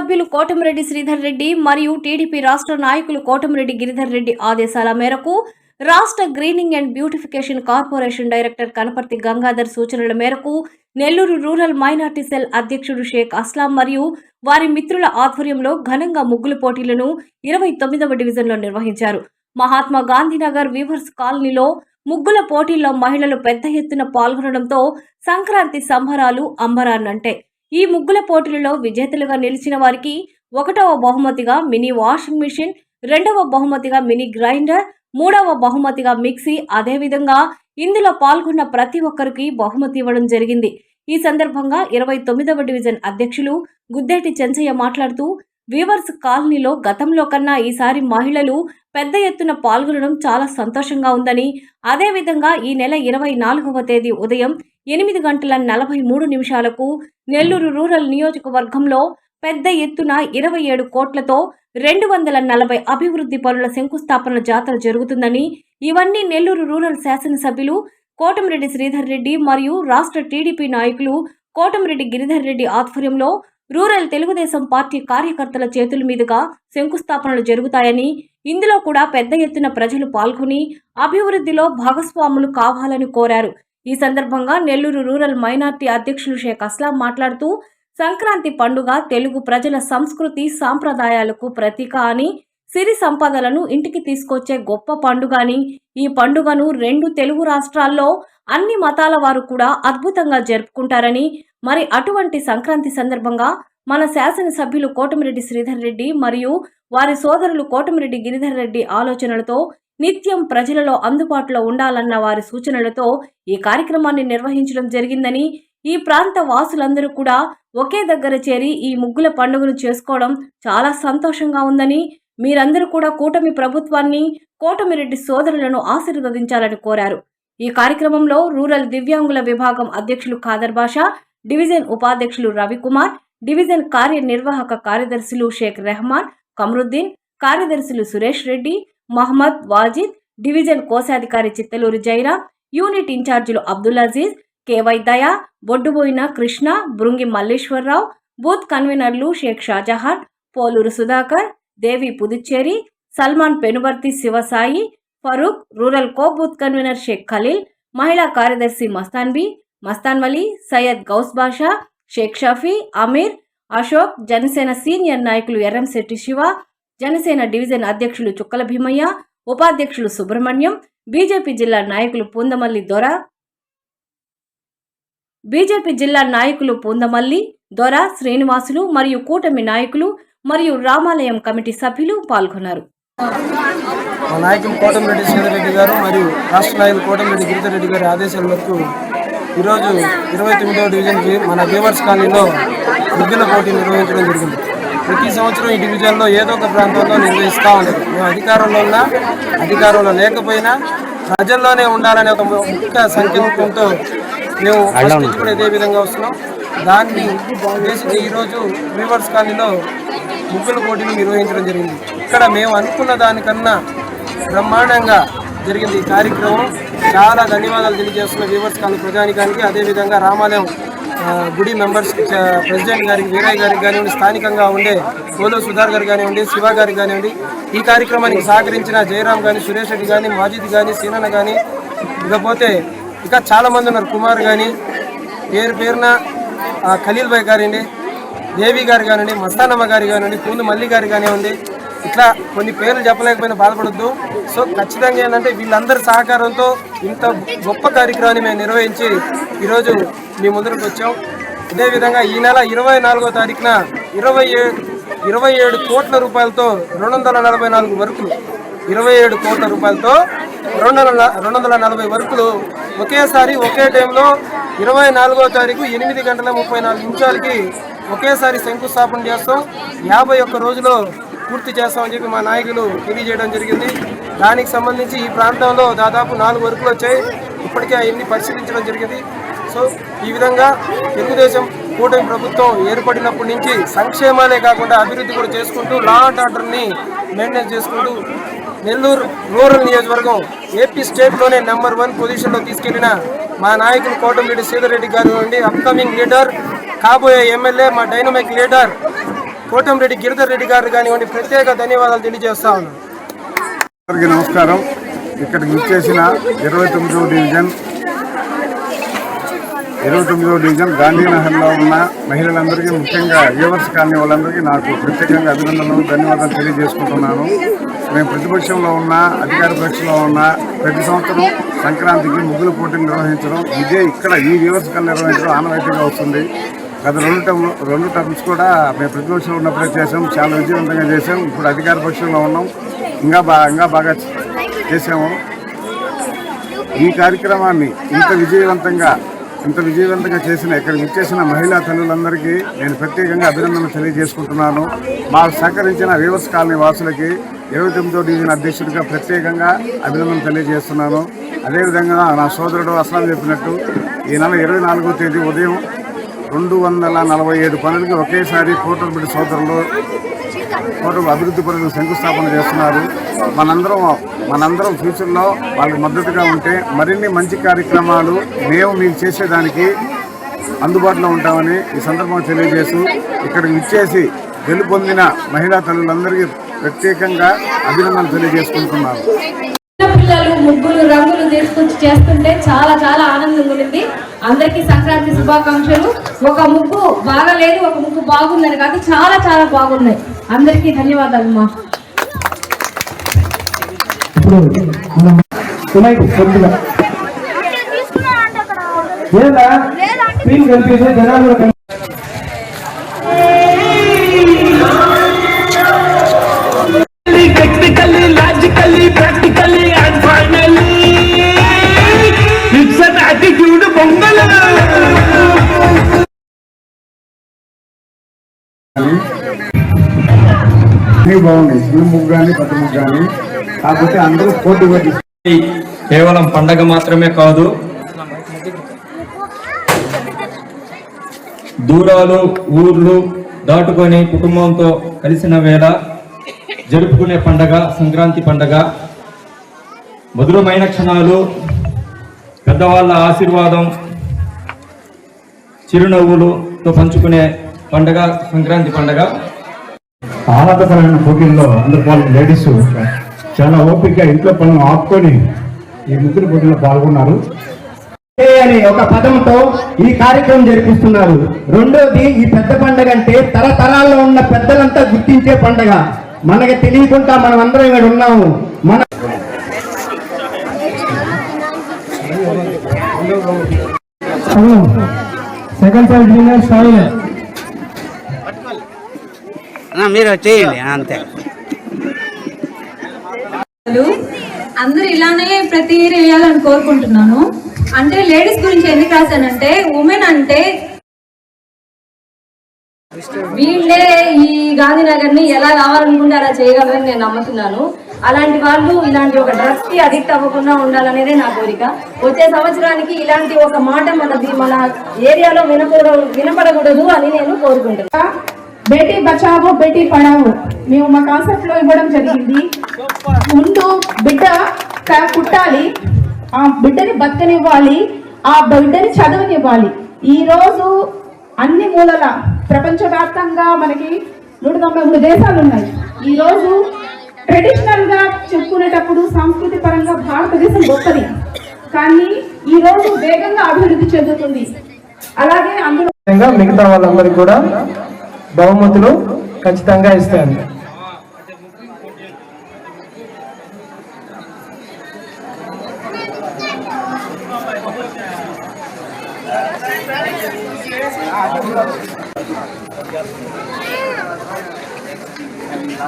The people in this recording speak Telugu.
సభ్యులు కోటమిరెడ్డి శ్రీధర్ రెడ్డి మరియు టీడీపీ రాష్ట్ర నాయకులు కోటమిరెడ్డి గిరిధర్ రెడ్డి ఆదేశాల మేరకు రాష్ట్ర greening and beautification corporation director Kanaparthi Gangadhar సూచనల మేరకు నెల్లూరు రూరల్ మైనార్టీ సెల్ అధ్యక్షుడు షేక్ అస్లాం మరియు వారి మిత్రుల ఆధ్వర్యంలో ఘనంగా ముగ్గులు పోటీలను ఇరవై తొమ్మిదవ డివిజన్లో నిర్వహించారు. మహాత్మా గాంధీనగర్ వీవర్స్ కాలనీలో ముగ్గుల పోటీల్లో మహిళలు పెద్ద ఎత్తున పాల్గొనడంతో సంక్రాంతి సంబరాలు అంబరాన్నంటే ఈ ముగ్గుల పోటీలలో విజేతలుగా నిలిచిన వారికి ఒకటవ బహుమతిగా మినీ వాషింగ్ మిషన్ రెండవ బహుమతిగా మినీ గ్రైండర్ మూడవ బహుమతిగా మిక్సీ. అదేవిధంగా ఇందులో పాల్గొన్న ప్రతి ఒక్కరికి బహుమతి ఇవ్వడం జరిగింది. ఈ సందర్భంగా ఇరవై తొమ్మిదవ డివిజన్ అధ్యక్షులు గుద్దేటి చెంచయ్య మాట్లాడుతూ వీవర్స్ కాలనీలో గతంలో కన్నా ఈసారి మహిళలు పెద్ద ఎత్తున పాల్గొనడం చాలా సంతోషంగా ఉందని. అదేవిధంగా ఈ నెల ఇరవై నాలుగవ తేదీ ఉదయం ఎనిమిది గంటల నలభై మూడు నిమిషాలకు నెల్లూరు రూరల్ నియోజకవర్గంలో పెద్ద ఎత్తున ఇరవై ఏడు కోట్లతో రెండు వందల నలభై అభివృద్ధి పనుల శంకుస్థాపన జాతర జరుగుతుందని ఇవన్నీ నెల్లూరు రూరల్ శాసనసభ్యులు కోటమిరెడ్డి శ్రీధర్ రెడ్డి మరియు రాష్ట్ర టీడీపీ నాయకులు కోటమిరెడ్డి గిరిధర్ రెడ్డి ఆధ్వర్యంలో రూరల్ తెలుగుదేశం పార్టీ కార్యకర్తల చేతుల మీదుగా శంకుస్థాపనలు జరుగుతాయని ఇందులో కూడా పెద్ద ఎత్తున ప్రజలు పాల్గొని అభివృద్ధిలో భాగస్వాములు కావాలని కోరారు. ఈ సందర్భంగా నెల్లూరు రూరల్ మైనార్టీ అధ్యక్షులు షేక్ అస్లాం మాట్లాడుతూ సంక్రాంతి పండుగ తెలుగు ప్రజల సంస్కృతి సాంప్రదాయాలకు ప్రతీక అని సిరి సంపదలను ఇంటికి తీసుకొచ్చే గొప్ప పండుగ అని. ఈ పండుగను రెండు తెలుగు రాష్ట్రాల్లో అన్ని మతాల వారు కూడా అద్భుతంగా జరుపుకుంటారని. మరి అటువంటి సంక్రాంతి సందర్భంగా మన శాసనసభ్యులు కోటమిరెడ్డి శ్రీధర్ రెడ్డి మరియు వారి సోదరులు కోటమిరెడ్డి గిరిధర్ రెడ్డి ఆలోచనలతో నిత్యం ప్రజలలో అందుబాటులో ఉండాలన్న వారి సూచనలతో ఈ కార్యక్రమాన్ని నిర్వహించడం జరిగిందని ఈ ప్రాంత వాసులందరూ కూడా ఒకే దగ్గర చేరి ఈ ముగ్గుల పండుగను చేసుకోవడం చాలా సంతోషంగా ఉందని మీరందరూ కూడా కూటమి ప్రభుత్వాన్ని కోటమిరెడ్డి సోదరులను ఆశీర్వదించాలని కోరారు. ఈ కార్యక్రమంలో రూరల్ దివ్యాంగుల విభాగం అధ్యక్షులు ఖాదర్ బాషా డివిజన్ ఉపాధ్యక్షులు రవికుమార్ డివిజన్ కార్యనిర్వాహక కార్యదర్శులు షేక్ రెహమాన్ కమరుద్దీన్ కార్యదర్శులు సురేష్ రెడ్డి మహమ్మద్ వాజిద్ డివిజన్ కోశాధికారి చిత్తలూరు జైరా యూనిట్ ఇన్ఛార్జీలు అబ్దుల్ అజీజ్ కేవై దయా బొడ్డుబోయిన కృష్ణ బృంగి మల్లేశ్వరరావు బూత్ కన్వీనర్లు Sheikh Shahjahan Poluru Sudhakar Devi Puducherry Salman Penubarthi Sivasai Farooq rural co booth convener Sheikh Khalil మహిళా కార్యదర్శి మస్తాన్బీ మస్తాన్ వలీ సయ్యద్ గౌస్ బాషా షేక్ షఫీ అమీర్ అశోక్ జనసేన సీనియర్ నాయకులు ఎర్రంశెట్టి శివ జనసేన డివిజన్ అధ్యక్షులు చుక్కల భీమయ్య ఉపాధ్యక్షులు సుబ్రహ్మణ్యం బీజేపీ జిల్లా నాయకులు పూందమల్లి దొర బీజేపీ జిల్లా నాయకులు పూందమల్లి దొర శ్రీనివాసులు మరియు కూటమి నాయకులు మరియు రామాలయం కమిటీ సభ్యులు పాల్గొన్నారు. నాయకులు కోటమిరెడ్డి శ్రీధర్ గారు మరియు రాష్ట్ర నాయకులు కోటమిరెడ్డి గిరిధర్ గారి ఆదేశాల మేరకు ఈరోజు ఇరవై తొమ్మిదవ డివిజన్కి మన బీవర్స్ కాలనీలో ముగ్గుల పోటీ నిర్వహించడం జరిగింది. ప్రతి సంవత్సరం ఈ డివిజన్లో ఏదో ఒక ప్రాంతంలో నిర్వహిస్తూ ఉంటారు. మేము అధికారంలో ఉన్నా అధికారంలో లేకపోయినా ప్రజల్లోనే ఉండాలనే ఒక ముఖ్య సంకల్పంతో మేము కూడా ఇదే విధంగా వస్తున్నాం దాన్ని ఉద్దేశించి ఈరోజు బీవర్స్ కాలనీలో ముగ్గుల పోటీలు నిర్వహించడం జరిగింది. ఇక్కడ మేము అనుకున్న దానికన్నా బ్రహ్మాండంగా జరిగింది ఈ కార్యక్రమం. చాలా ధన్యవాదాలు తెలియజేస్తున్న వ్యూవర్స్ కానీ ప్రజానికానికి అదేవిధంగా రామాలయం గుడి మెంబర్స్ ప్రెసిడెంట్ గారికి వీరయ్య గారికి కానివ్వండి స్థానికంగా ఉండే పోలో సుధార్ గారు కానివ్వండి శివ గారికి కానివ్వండి ఈ కార్యక్రమానికి సహకరించిన జయరాం కానీ సురేష్ రెడ్డి కానీ మాజిద్ కానీ సీనన్న కానీ ఇకపోతే ఇంకా చాలామంది ఉన్నారు. కుమార్ కానీ పేరు పేరున ఖలీల్ భాయ్ గారండి దేవి గారు కానివ్వండి మస్తానమ్మ గారు కానివ్వండి పూందు మల్లి గారు కానివ్వండి ఇట్లా కొన్ని పేర్లు చెప్పలేకపోయినా బాధపడద్దు. సో ఖచ్చితంగా ఏంటంటే వీళ్ళందరి సహకారంతో ఇంత గొప్ప కార్యక్రమాన్ని మేము నిర్వహించి ఈరోజు మీ ముందరకు వచ్చాం. అదేవిధంగా ఈ నెల ఇరవై నాలుగో తారీఖున ఇరవై ఇరవై ఏడు కోట్ల రూపాయలతో రెండు వందల నలభై నాలుగు వర్కులు ఇరవై ఏడు కోట్ల రూపాయలతో రెండు వందల రెండు వందల నలభై వర్కులు ఒకేసారి ఒకే టైంలో ఇరవై నాలుగో తారీఖు ఎనిమిది గంటల ముప్పై నాలుగు నిమిషాలకి ఒకేసారి శంకుస్థాపన చేస్తాం. యాభై ఒక్క రోజులో పూర్తి చేస్తామని చెప్పి మా నాయకులు తెలియజేయడం జరిగింది. దానికి సంబంధించి ఈ ప్రాంతంలో దాదాపు నాలుగు వర్కులు వచ్చాయి. ఇప్పటికే అవన్నీ పరిశీలించడం జరిగింది. సో ఈ విధంగా తెలుగుదేశం కూటమి ప్రభుత్వం ఏర్పడినప్పటి నుంచి సంక్షేమాలే కాకుండా అభివృద్ధి కూడా చేసుకుంటూ లా అండ్ ఆర్డర్ని మెయింటైన్ చేసుకుంటూ నెల్లూరు రూరల్ నియోజకవర్గం ఏపీ స్టేట్లోనే నెంబర్ వన్ పొజిషన్లో తీసుకెళ్ళిన మా నాయకులు కోటమిరెడ్డి శ్రీధర్ రెడ్డి గారు నుండి అప్కమింగ్ లీడర్ కాబోయే ఎమ్మెల్యే మా డైనమిక్ లీడర్ కోటంరెడ్డి గిరిధర్ రెడ్డి గారు కానివ్వండి ప్రత్యేక ధన్యవాదాలు తెలియజేస్తా ఉన్నాను అందరికీ నమస్కారం. ఇక్కడికి వచ్చేసిన ఇరవై తొమ్మిదవ డివిజన్ ఇరవై తొమ్మిదవ డివిజన్ గాంధీనగర్లో ఉన్న మహిళలందరికీ ముఖ్యంగా యువర్స్ కాలనీ వాళ్ళందరికీ నాకు ప్రత్యేకంగా అభినందనలు ధన్యవాదాలు తెలియజేసుకుంటున్నాను. మేము ప్రతిపక్షంలో ఉన్న అధికార పక్షంలో ఉన్న ప్రతి సంవత్సరం సంక్రాంతికి ముగ్గుల పోటీలు నిర్వహించడం ఇదే ఇక్కడ ఈ యువర్స్ నిర్వహించడం ఆనవాయితీగా వస్తుంది. గత రెండు టర్మ్ రెండు టర్మ్స్ కూడా మేము ప్రతిపక్షంలో ఉన్నప్పుడే చేసాం చాలా విజయవంతంగా చేసాం ఇప్పుడు అధికార పక్షంలో ఉన్నాం. ఇంకా బాగా ఇంకా బాగా చేసాము ఈ కార్యక్రమాన్ని ఇంత విజయవంతంగా ఇంత విజయవంతంగా చేసిన ఇక్కడ విచ్చేసిన మహిళా తల్లులందరికీ నేను ప్రత్యేకంగా అభినందనలు తెలియజేసుకుంటున్నాను. మాకు సహకరించిన వీవర్స్ కాలనీ వాసులకి ఇరవై తొమ్మిదో డివిజన్ అధ్యక్షుడిగా ప్రత్యేకంగా అభినందనలు తెలియజేస్తున్నాను. అదేవిధంగా నా సోదరుడు అస్లాం చెప్పినట్టు ఈ నెల ఇరవై నాలుగో తేదీ ఉదయం రెండు వందల నలభై ఏడు పనులకి ఒకేసారి కోటర్బిడ్డ సోదరులు కోటరు అభివృద్ధి పనులకు శంకుస్థాపన చేస్తున్నారు. మనందరం మనందరం ఫ్యూచర్లో వాళ్ళకి మద్దతుగా ఉంటే మరిన్ని మంచి కార్యక్రమాలు మేము మీకు చేసేదానికి అందుబాటులో ఉంటామని ఈ సందర్భంగా తెలియజేస్తూ ఇక్కడికి ఇచ్చేసి గెలుపొందిన మహిళా తల్లులందరికీ ప్రత్యేకంగా అభినందనలు తెలియజేసుకుంటున్నాను. ముగ్గులు రంగులు తీసుకొచ్చి చేస్తుంటే చాలా చాలా ఆనందంగా ఉంది అందరికీ సంక్రాంతి శుభాకాంక్షలు. ఒక ముగ్గు బాగాలేదు ఒక ముగ్గు బాగుందని కాదు చాలా చాలా బాగున్నాయి. అందరికీ ధన్యవాదాలు మా కనిపిస్తే జనాలు బాగున్నాయి. ముగ్గు కానీ ముగ్గు కానీ కాకపోతే అందరూ కేవలం పండగ మాత్రమే కాదు దూరాలు ఊర్లు దాటుకొని కుటుంబంతో కలిసిన వేళ జరుపుకునే పండగ సంక్రాంతి పండగ. మధురమైన క్షణాలు పెద్దవాళ్ళ ఆశీర్వాదం చిరునవ్వులుతో పంచుకునే పండగ సంక్రాంతి పండగ. ఆహ్లాదకరమైన పోటీల్లో అందరు వాళ్ళు లేడీస్ చాలా ఓపిక ఇంట్లో పనులు ఆపుకొని ఈ ముగ్గురు పోటీలో పాల్గొన్నారు. అని ఒక పదంతో ఈ కార్యక్రమం జరిపిస్తున్నారు. రెండోది ఈ పెద్ద పండగ అంటే తరతరాల్లో ఉన్న పెద్దలంతా గుర్తించే పండగ. మనకి తెలియకుండా మనం అందరం ఇక్కడ ఉన్నాము. మన సెకండ్ సైడ్ విన్నర్ మీరు చేయండి అంతే. అందరూ ఇలానే ప్రతి ఇయర్ వేయాలని కోరుకుంటున్నాను. అంటే లేడీస్ గురించి ఎందుకు రాశానంటే ఉమెన్ అంటే వీళ్ళే ఈ గాంధీనగర్ని ఎలా కావాలనుకుంటే అలా చేయగలరని నేను నమ్ముతున్నాను. అలాంటి వాళ్ళు ఇలాంటి ఒక డ్రగ్స్కి అడిక్ట్ అవ్వకుండా ఉండాలనేదే నా కోరిక. వచ్చే సంవత్సరానికి ఇలాంటి ఒక మాట మనది మన ఏరియాలో వినకూడదు వినపడకూడదు అని నేను కోరుకుంటున్నాను. బేటీ బచావో బేటీ పడావో మేము మా కాన్సెప్ట్లో ఇవ్వడం జరిగింది. ముందు బిడ్డ కుట్టాలి. ఆ బిడ్డని బతకనివ్వాలి. ఆ బిడ్డని చదువునివ్వాలి. ఈ రోజు అన్ని మూలల ప్రపంచవ్యాప్తంగా మనకి నూట తొంభై మూడు దేశాలు ఉన్నాయి ఈ రోజు ట్రెడిషనల్గా చెప్పుకునేటప్పుడు సంస్కృతి పరంగా భారతదేశం గొప్పది. కానీ ఈ రోజు వేగంగా అభివృద్ధి చెందుతుంది. అలాగే అందులో మిగతా వాళ్ళందరికీ కూడా బహుమతులు ఖచ్చితంగా ఇస్తాను.